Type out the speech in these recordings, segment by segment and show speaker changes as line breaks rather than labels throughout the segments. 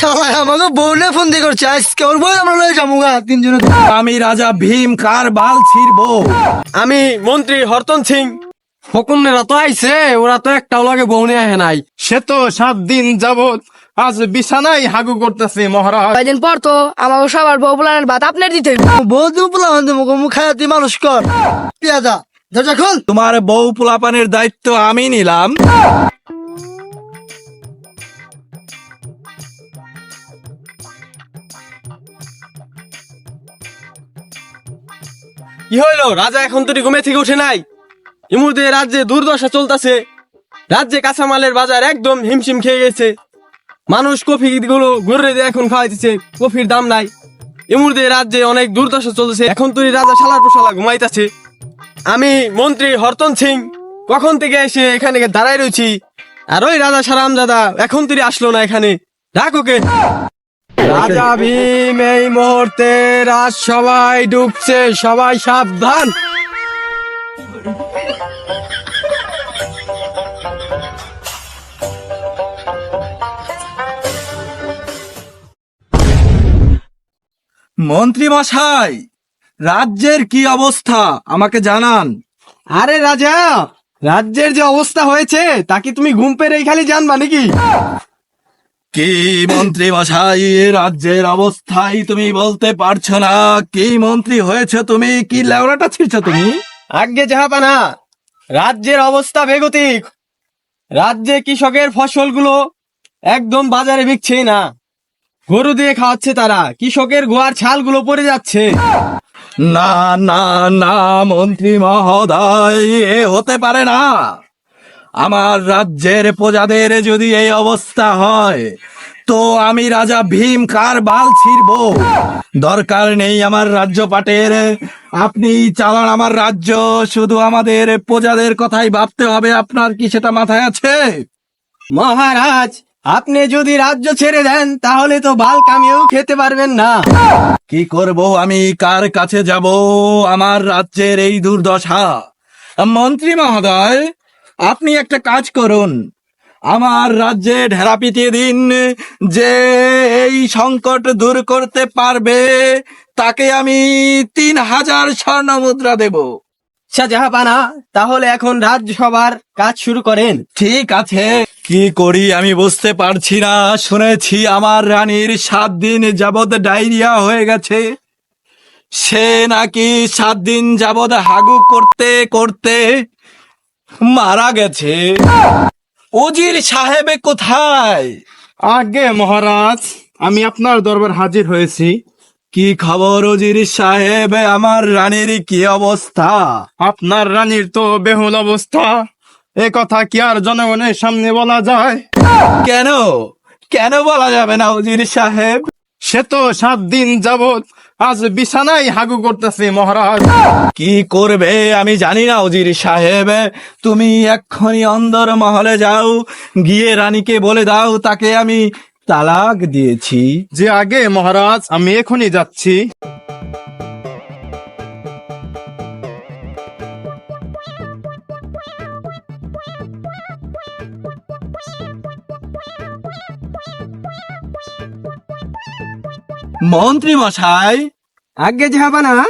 সবাই আমাকে বউলে ফোন দিয়ে করছে। আজকে ওর বই আমরা লয়ে যাব গা তিনজনে।
আমি রাজা ভীম কার বাল ছিড়বো।
আমি মন্ত্রী হরতন সিং। ফকুনেরা তো আইছে ওরা তো একটাও লাগে বউনে আহে নাই।
সে তো সাত দিন যাবত আজ বিছানায় হাগু করতেছে মহারাজ।
কয়দিন পর তো আমাকে সবার বউ পোলানের ভাত আপনার দিতে।
বউ তুমি পোলা মুখ মুখ খায় তুই মানুষ কর। পেঁয়াজা দরজা খোল।
তোমার বউ পোলাপানের দায়িত্ব আমি নিলাম।
কি হইল? রাজা এখন তুই ঘুমে থেকে উঠে নাই। মুহূর্তে রাজ্যে দুর্দশা চলতেছে। রাজ্যে কাঁচামালের বাজার একদম হিমশিম খেয়ে গেছে। মানুষ কফি গুলো ঘুরে দিয়ে এখন খাওয়াইতেছে, কফির দাম নাই। এই রাজ্যে অনেক দুর্দশা চলতেছে, এখন তুই রাজা শালার পোশালা ঘুমাইতেছে। আমি মন্ত্রী হরতন সিং, কখন থেকে এসে এখানে দাঁড়াই রয়েছি? আর ওই রাজা সারাম দাদা এখন তুই আসলো না এখানে। ডাক ওকে রাজা ভীম এই মুহূর্তে রাজ সবাই ডুবছে, সবাই সাবধান।
মন্ত্রী মশাই, রাজ্যের কি অবস্থা? আমাকে জানান।
আরে রাজা, রাজ্যের যে অবস্থা হয়েছে, তা কি তুমি ঘুম পেরে খালি জানবা নাকি?
কি মন্ত্রী মশাই রাজ্যের অবস্থাই তুমি বলতে পারছ না। কি মন্ত্রী হয়েছে তুমি? কি লেওড়াটা ছিড়ছো তুমি?
আগে জাহাপানা রাজ্যের অবস্থা বেগতিক। রাজ্যে কৃষকের ফসলগুলো একদম বাজারে বিকছেই না। গরু দিয়ে খাওয়াচ্ছে তারা কৃষকের গোয়ার ছালগুলো পড়ে যাচ্ছে।
না না না মন্ত্রী মহোদয় এ হতে পারে না। আমার রাজ্যের প্রজাদের যদি এই অবস্থা হয় তো আমি রাজা ভীম কার বাল ছিড়ব। দরকার নেই আমার রাজ্য পাটের। আপনি চালান আমার রাজ্য শুধু আমাদের প্রজাদের কথাই ভাবতে হবে। আপনার কি সেটা মাথায় আছে?
মহারাজ আপনি যদি রাজ্য ছেড়ে দেন তাহলে তো বাল কামিয়েও খেতে পারবেন না।
কি করব আমি? কার কাছে যাব? আমার রাজ্যের এই দুর্দশা। মন্ত্রী মহোদয় আপনি একটা কাজ করুন। আমার রাজ্যে ঢেরা পিটিয়ে দিন যে এই সংকট দূর করতে পারবে তাকে আমি তিন হাজার স্বর্ণ মুদ্রা দেব।
শাহজাহাপানা তাহলে এখন রাজ্যসভার কাজ শুরু করেন।
ঠিক আছে। কি করি আমি বুঝতে পারছি না। শুনেছি আমার রানীর সাত দিন যাবৎ ডায়রিয়া হয়ে গেছে। সে নাকি সাত দিন যাবৎ হাগু করতে করতে মারা গেছে। উজির সাহেবে কোথায়?
আগে মহারাজ আমি আপনার দরবার হাজির হয়েছি।
কি খবর ওজির সাহেব? আমার রানীর কি অবস্থা?
আপনার রানীর তো বেহুল অবস্থা। এ কথা কি আর জনগণের সামনে বলা যায়?
কেন? কেন বলা যাবে না উজির সাহেব?
সে তো সাত দিন যাবত আজ বিছানায় হাগু করতেছি মহারাজ।
কি করবে আমি জানি না ওজির সাহেব। তুমি এক্ষুনি অন্দর মহলে যাও গিয়ে রানীকে বলে দাও তাকে আমি তালাক দিয়েছি।
যে আগে মহারাজ আমি এখনই যাচ্ছি।
মন্ত্রী মশাই।
আগে জাহাপানা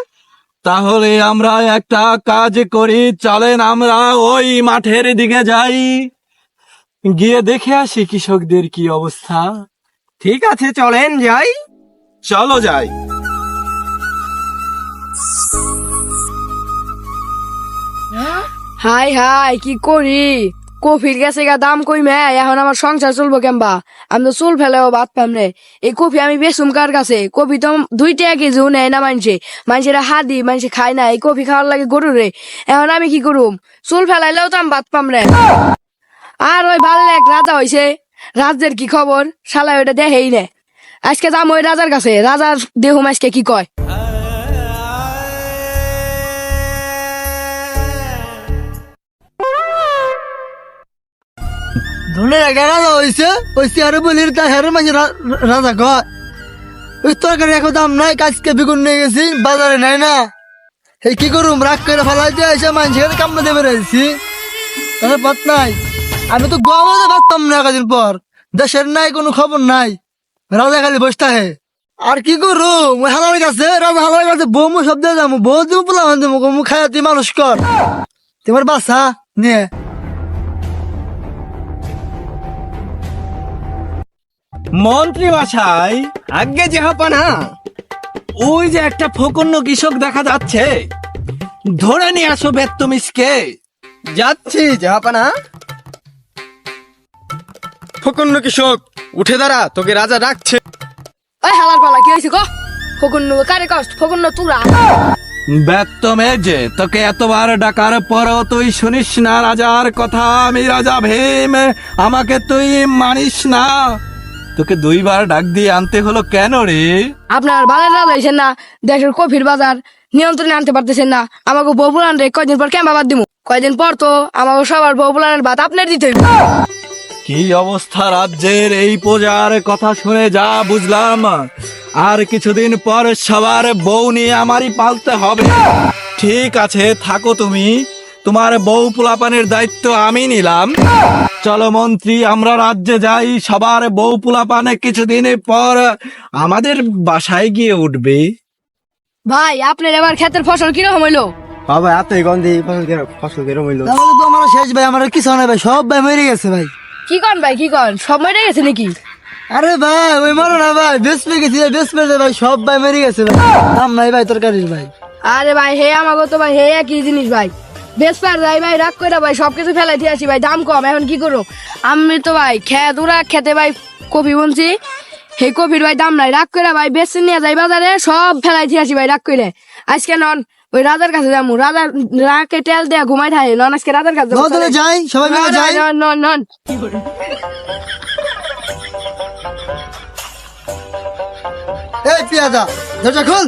তাহলে আমরা একটা কাজ করি চলেন আমরা ওই মাঠের দিকে যাই। গিয়ে দেখে আসি কৃষকদের কি অবস্থা।
ঠিক আছে চলেন যাই।
চলো যাই।
হাই হাই কি করি? কফির গেছে গা দাম কইমে এখন আমার সংসার চলবো কেমবা? আমি চুল ফেলেও বাদ পাম রে এ কফি আমি বেচুম কার কাছে? কফি তো দুই টাকা কেজিও নেয় না মানছে মানুষেরা হাদি, মানুষে খায় না। এই কফি খাওয়ার লাগে গরু রে। এখন আমি কি করুম? চুল ফেলাইলেও তো আমি বাদ পাম রে আর ওই ভালো এক রাজা হয়েছে রাজ্যের কি খবর? শালা ওইটা দেখেই নে। আজকে যাম ওই রাজার কাছে। রাজার দেহুম আজকে কি কয়?
ধরে একা রাজা হয়েছে ওই চেয়ারে বলি তার হেরে মাঝে রাজা কয়, ওই তরকারি এখন দাম নাই, কাজকে বিগুন নিয়ে গেছি, বাজারে নাই না। এই কি করুম? রাগ করে ফেলাই দিয়ে এসে মানুষের কামড়ে দেবে রয়েছি তাহলে পাত নাই। আমি তো গমতে পারতাম না কদিন পর। দেশের নাই, কোনো খবর নাই। রাজা খালি বসতে হে আর কি করু হালার কাছে, রাজা হালার কাছে বউ মু শব্দ যাব, বউ দিব পোলা মানুষ কর। তোমার বাসা নে
মন্ত্রী মশাই
আগে যে না
ওই যে একটা ফকন্য কৃষক দেখা যাচ্ছে। ধরে নিয়ে আসো বেত্তমিসকে।
যাচ্ছি যে হাপা না ফকন্ন কৃষক উঠে দাঁড়া তোকে রাজা ডাকছে।
ওই হালার পালা কি হয়েছে গো? ফকুন্ন কারে কষ্ট? ফকুন্ন তুরা।
বেত্তমে যে তোকে এতবার ডাকার পরও তুই শুনিস না রাজার কথা আমি রাজা ভীম আমাকে তুই মানিস না। তোকে দুইবার ডাক দিয়ে আনতে হলো কেন রে?
আপনার বাজার রাজা হয়েছেন না দেশের কফির বাজার নিয়ন্ত্রণে আনতে পারতেছেন না আমাকে বউ বুলান রে কয়দিন পর কেমন বাদ দিব কয়দিন পর তো আমাকে সবার বউ বুলানের ভাত আপনার দিতে হইবে।
কি অবস্থা রাজ্যের এই পূজার কথা শুনে যা বুঝলাম। আর কিছুদিন পর সবার বউ নিয়ে আমারই পালতে হবে। ঠিক আছে থাকো তুমি। তোমার বউ পোলাপানের দায়িত্ব আমি নিলাম। চলো মন্ত্রী আমরা রাজ্যে যাই। সবার বউ পোলাপানে কিছুদিন পর আমাদের বাসায় গিয়ে উঠবে।
ভাই আপনার এবার ক্ষেতের ফসল কীরকম হইল?
বাবা এত গন্ধে ফসল ফসল কেরম হইল?
তাহলে তো আমার শেষ ভাই আমার কিছু নাই ভাই সব ভাই মরে গেছে ভাই।
কি কন ভাই কি কন? সব মেরে গেছে নাকি?
আরে ভাই ওই মারো না ভাই বেশ পেয়ে গেছি বেশ পেয়ে ভাই সব ভাই মরে গেছে ভাই। দাম নাই ভাই তরকারির ভাই।
আরে ভাই হে আমাকে তো ভাই হে একই জিনিস ভাই। বেশ পার যাই ভাই রাগ করে ভাই সবকিছু ফেলাই দিয়ে আসি ভাই দাম কম এখন কি করো আমি তো ভাই খেত ওরা খেতে ভাই কপি বুনছি হে কপির ভাই দাম নাই রাগ করে ভাই বেশি নিয়ে যাই বাজারে সব ফেলাই দিয়ে আসি ভাই রাগ করে আজকে নন ওই রাজার কাছে যাব রাজার রাকে তেল দেয়া ঘুমাই থাকে নন আজকে রাজার কাছে
যাই সবাই মিলে যাই।
নন নন নন।
এই পিয়াদা দরজা খুল।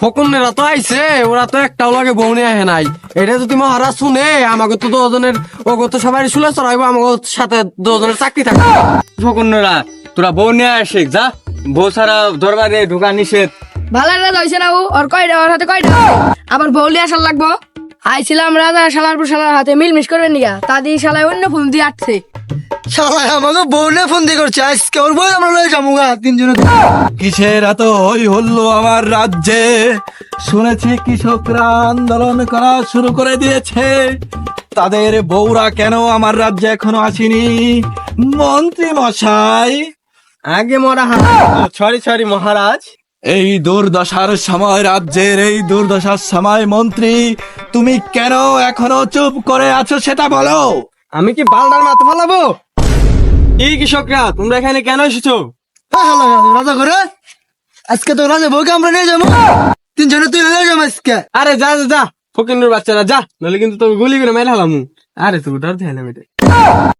ফকন্নেরা তো আইছে ওরা তো একটাও লাগে বউ নিয়ে আহে নাই। এটা যদি মহারাজ শুনে আমাকে তো দুজনের ওগো তো সবাই শুলে চড়াইবো আমাকে সাথে দুজনের চাকরি থাকবে। ফকন্নেরা তোরা বউ নিয়ে আসে যা। বউ ছাড়া দরবারে ঢোকা নিষেধ।
ভালো রাজা হয়েছে না ও ওর কয়টা ওর হাতে কয়টা? আবার বৌলি আসার লাগবো? আইছিলাম রাজা শালার পর শালার হাতে মিলমিশ করবেন নিগা তা দিয়ে শালায় অন্য ফোন দিয়ে আটছে।
সবাই আমাকে বউলে ফোন দিয়ে করছে। আজকে ওর বই আমরা লয়ে যাব গা তিনজনে
কিসের এত হই হল্লো আমার রাজ্যে? শুনেছি কৃষকরা আন্দোলন করা শুরু করে দিয়েছে। তাদের বউরা কেন আমার রাজ্যে এখনও আসেনি? মন্ত্রী মশাই।
আগে মরা সরি সরি মহারাজ।
এই দুর্দশার সময় রাজ্যের এই দুর্দশার সময় মন্ত্রী তুমি কেন এখনও চুপ করে আছো সেটা বলো।
আমি কি বালদার মাথা ফালাবো? এই কৃষকরা তোমরা এখানে কেন এসেছ?
রাজা করে আজকে তো রাজা বউকে আমরা নিয়ে যাব। তিনজনে তুই নিয়ে যাব আজকে।
আরে যা যা ফকিন্নুর বাচ্চারা যা। নাহলে কিন্তু তুমি গুলি করে মেরে হলাম আরে তুই ডর দেয়